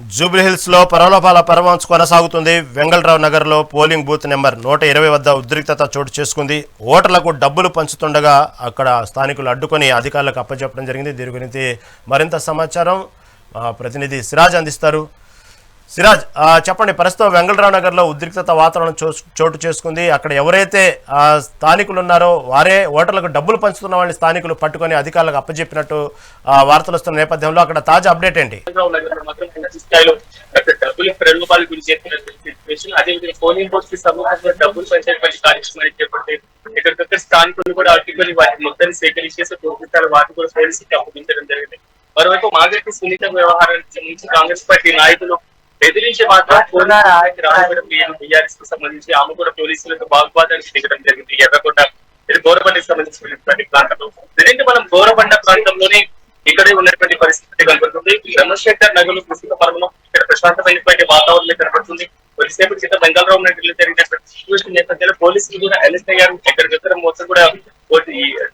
జూబ్లీహిల్స్లో పరలోపాల పరమాంశ కొనసాగుతుంది. వెంగళరావు నగర్లో పోలింగ్ బూత్ నెంబర్ నూట ఇరవై వద్ద ఉద్రిక్తత చోటు చేసుకుంది. ఓటర్లకు డబ్బులు పంచుతుండగా అక్కడ స్థానికులు అడ్డుకొని అధికారులకు అప్పచెప్పడం జరిగింది. దీని గురించి మరింత సమాచారం ప్రతినిధి సిరాజ్ అందిస్తారు. సిరాజ్ చెప్పండి ప్రస్తుతం వెంగళరావు నగర్లో ఉద్రిక్తత వాతావరణం చోటు చేసుకుంది. అక్కడ ఎవరైతే స్థానికులు ఉన్నారో వారే ఓటర్లకు డబ్బులు పంచుతున్న వాళ్ళని స్థానికులు పట్టుకొని అధికారులకు అప్పచెప్పినట్టు వార్తలు వస్తున్న నేపథ్యంలో అక్కడ తాజా అప్డేట్ ఏంటి? డబ్బులు ప్రలోభాల గురించి చెప్పినటువంటి అదేవిధంగా పోలింగ్ బోర్డ్స్కి సమూహంగా డబ్బులు పంచేటువంటి కార్యక్రమాలు చేపడితే ఎక్కడికక్కడ స్థానికులు కూడా అడ్డుకొని వాటి మొత్తాన్ని సేకరించేసి పూర్తి వాటి కూడా పోలీసుకి అప్పగించడం జరిగింది. మరోవైపు మాగంటి సునీత వ్యవహారానికి సంబంధించి కాంగ్రెస్ పార్టీ నాయకులు బెదిరించి మాత్రం రామగడ బీఆర్ఎస్కు సంబంధించి ఆమె కూడా పోలీసులకు వాగ్వాదానికి దిగడం జరిగింది. ఎర్రగొండ ఇది గోరబండకి సంబంధించినటువంటి ప్రాంతంలో లేదంటే మనం గోరబండ ప్రాంతంలోనే ఇక్కడే ఉన్నటువంటి పరిస్థితి కనబడుతుంది. చంద్రశేఖర్ నగర్లు ప్రస్తుత పరమలో ఇక్కడ ప్రశాంతమైనటువంటి వాతావరణం కనబడుతుంది కొద్దిసేపు క్రితం బెంగాలరావు నగర్లో జరిగినటువంటి సిచ్యువేషన్ నేపథ్యంలో పోలీసులు కూడా అరెస్ట్ అయ్యారు. ఎక్కడికక్కడ మొత్తం కూడా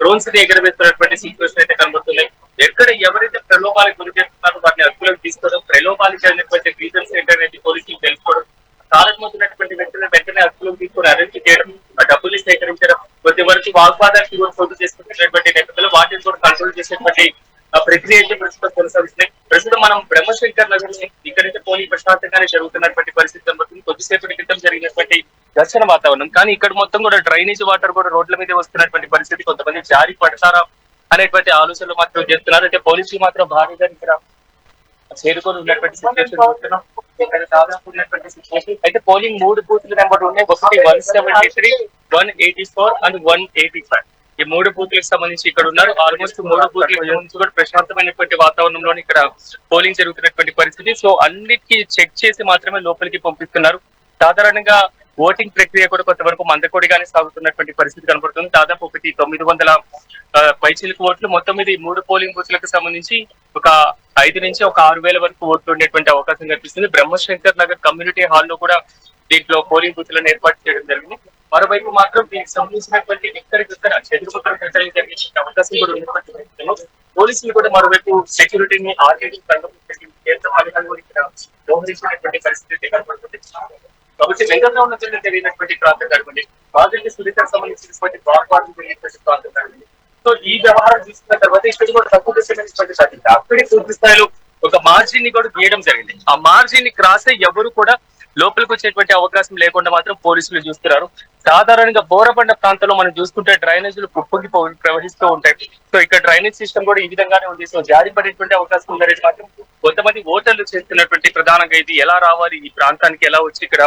డ్రోన్స్ని ఎగరవేస్తున్నటువంటి సిచ్యువేషన్ అయితే కనబడుతున్నాయి. ఎక్కడ ఎవరైతే ప్రలోభాలకు గురి చేస్తున్నారో వాటిని అదుపులోకి తీసుకోవడం ప్రలోభాలకు చెందినటువంటి రీజన్స్ ఏంటనేది పోలీసులు తెలుసుకోవడం తారకమవుతున్నటువంటి వ్యక్తులను వెంటనే అదుపులోకి తీసుకొని అరెస్ట్ చేయడం ఆ డబ్బుల్ని సేకరించడం కొద్ది వరకు చోటు చేసుకుంటున్నటువంటి నేపథ్యంలో వాటిని కూడా కంట్రోల్ చేసేటువంటి ప్రక్రియ అయితే ప్రస్తుతం కొనసాగుతున్నాయి ప్రస్తుతం మనం బ్రహ్మశంకర్ నగర్ ఇక్కడైతే పోలింగ్ ప్రశాంతంగానే జరుగుతున్నటువంటి పరిస్థితి కనబడుతుంది. కొద్దిసేపటి క్రితం జరిగినటువంటి దర్శన వాతావరణం. కానీ ఇక్కడ మొత్తం కూడా డ్రైనేజ్ వాటర్ కూడా రోడ్ల మీద వస్తున్నటువంటి పరిస్థితి. కొంతమంది జారి పడతారా అనేటువంటి ఆలోచనలు మాత్రం చేస్తున్నారు. అయితే పోలీసులు మాత్రం భారీగా ఇక్కడ చేరుకొని ఉన్నటువంటి సిచ్యువేషన్ దాదాపు ఉన్నటువంటి సిచ్యువేషన్ అయితే పోలింగ్ మూడు బూత్లు నెంబర్ ఉన్నాయి. ఒకటి one seventy three one eighty four and one eighty five ఈ మూడు బూత్లకు సంబంధించి ఇక్కడ ఉన్నారు. ఆల్మోస్ట్ మూడు బూత్ల కూడా ప్రశాంతమైనటువంటి వాతావరణంలో ఇక్కడ పోలింగ్ జరుగుతున్నటువంటి పరిస్థితి. సో అన్నిటికీ చెక్ చేసి మాత్రమే లోపలికి పంపిస్తున్నారు. సాధారణంగా ఓటింగ్ ప్రక్రియ కూడా కొంతవరకు మందకొడిగానే సాగుతున్నటువంటి పరిస్థితి కనబడుతుంది. దాదాపు ఒకటి తొమ్మిది వందల పైచిలకు ఓట్లు. మొత్తం మీద ఈ మూడు పోలింగ్ బూత్లకు సంబంధించి ఒక ఐదు నుంచి ఒక ఆరు వేల వరకు ఓట్లు ఉండేటువంటి అవకాశం కనిపిస్తుంది. బ్రహ్మశంకర్ నగర్ కమ్యూనిటీ హాల్లో కూడా దీంట్లో పోలింగ్ బూత్లను ఏర్పాటు చేయడం జరిగింది. మరోవైపు మాత్రం దీనికి సంబంధించినటువంటి ఎక్కడికక్కడ అవకాశం కూడా ఉన్నటువంటి పోలీసులు కూడా మరోవైపు సెక్యూరిటీని ఆర్గనైజింగ్ దోహరించినటువంటి పరిస్థితి కనబడుతుంది. కాబట్టి వెంకటరావు జిల్లా జరిగినటువంటి ప్రాంతం కానివ్వండి ప్రాజెక్టు సునీతకు సంబంధించినటువంటి బార్పాటు జరిగినటువంటి ప్రాంతం కానివ్వండి. సో ఈ వ్యవహారం చూసిన తర్వాత ఇక్కడ కూడా తక్కువ సంబంధించినటువంటి సాధించి అక్కడే పూర్తి స్థాయిలో ఒక మార్జిన్ని కూడా గీయడం జరిగింది. ఆ మార్జిన్ని క్రాస్ అయ్యి ఎవరు కూడా లోపలికి వచ్చేటువంటి అవకాశం లేకుండా మాత్రం పోలీసులు చూస్తున్నారు. సాధారణంగా బోరబండ ప్రాంతంలో మనం చూసుకుంటే డ్రైనేజీలు కుప్పకి ప్రవహిస్తూ ఉంటాయి. సో ఇక్కడ డ్రైనేజ్ సిస్టమ్ కూడా ఈ విధంగానే ఉంది. సో జారి పడేటువంటి అవకాశం ఉందనేది మాత్రం కొంతమంది ఓటర్లు చేస్తున్నటువంటి ప్రధానంగా ఇది ఎలా రావాలి ఈ ప్రాంతానికి ఎలా వచ్చి ఇక్కడ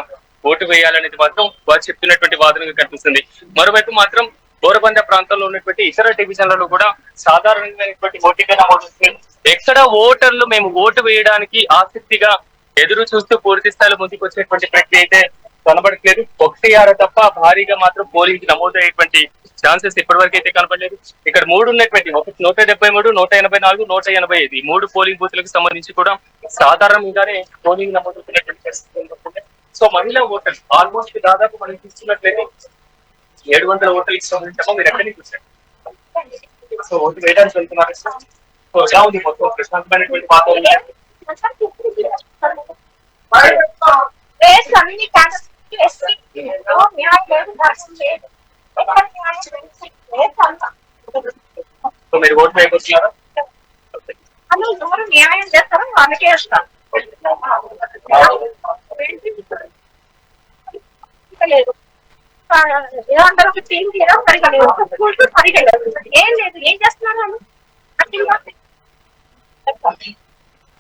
ఓటు వేయాలనేది మాత్రం వారు చెప్తున్నటువంటి వాదనగా కనిపిస్తుంది. మరోవైపు మాత్రం బోరబండ ప్రాంతంలో ఉన్నటువంటి ఇతర డివిజన్లలో కూడా సాధారణమైనటువంటి ఓటింగ్ ఎక్కడ ఓటర్లు మేము ఓటు వేయడానికి ఆసక్తిగా ఎదురు చూస్తూ పూర్తి స్థాయిలో ముందుకు వచ్చేటువంటి ప్రక్రియ అయితే కనబడట్లేదు. ఒకటి ఆరు తప్ప భారీగా మాత్రం పోలింగ్ నమోదయ్యేటువంటి ఛాన్సెస్ ఇప్పటివరకు అయితే కనబడలేదు. ఇక్కడ మూడు ఉన్నటువంటి ఒకటి నూట డెబ్బై మూడు నూట ఎనభై నాలుగు నూట ఎనభై ఐదు. మూడు పోలింగ్ బూత్లకు సంబంధించి కూడా సాధారణంగానే పోలింగ్ నమోదవుతున్నటువంటి పరిస్థితి సో మహిళా ఓటర్లు ఆల్మోస్ట్ దాదాపు మనం చూస్తున్నట్లయితే ఏడు వందల ఓటర్లు ఇస్తామంటామో మీరు ఎక్కడి నుంచి వచ్చారు? సో ఓటు వేయడానికి వెళ్తున్నారు. సో ఎలా ఉంది మొత్తం ప్రశాంతమైనటువంటి వాతావరణం? రేట్స్ అన్ని ట్యాక్స్ న్యాయం లేదు ధర్మం లేదు న్యాయం సో మీరు ఓటు ఎవరు న్యాయం చేస్తారో వాళ్ళకే ఇస్తాం. లేదు. ఏమంటారు ఒక టీం తీరా సరిగా లేదు ఒక స్కూల్ సరిగా లేదు ఏం లేదు ఏం చేస్తున్నారు వాళ్ళు?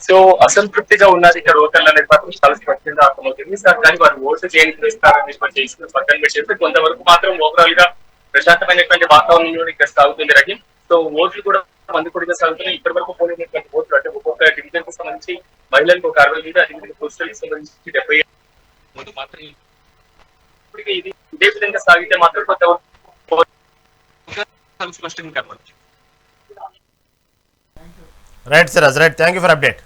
సో అసంతృప్తిగా ఉన్నారు ఇక్కడ ఓటర్లు అనేది మాత్రం చాలా స్పష్టంగా అర్థమవుతుంది. సార్ కానీ వారు ఓటు చేయడానికి ఇస్తారని చేసిన పక్కన పెట్టేస్తే కొంతవరకు మాత్రం ఓవరాల్గా ప్రశాంతమైనటువంటి వాతావరణంలో ఇక్కడ సాగుతుంది రహీం. సో ఓట్లు కూడా మంది కూడా సాగుతున్నాయి. ఇప్పటి వరకు పోలినటువంటి ఓట్లు అంటే ఒక్కొక్క డివిజన్కు సంబంధించి మహిళలకు ఒక అరవై మీద అదే పురుషులకు సంబంధించి డెబ్బై ఓట్లు మాత్రం ఇప్పటికీ ఇది ఇదే విధంగా సాగితే మాత్రం కొంతవరకు స్పష్టంగా కనబడుతుంది right Siraj right. Thank you for update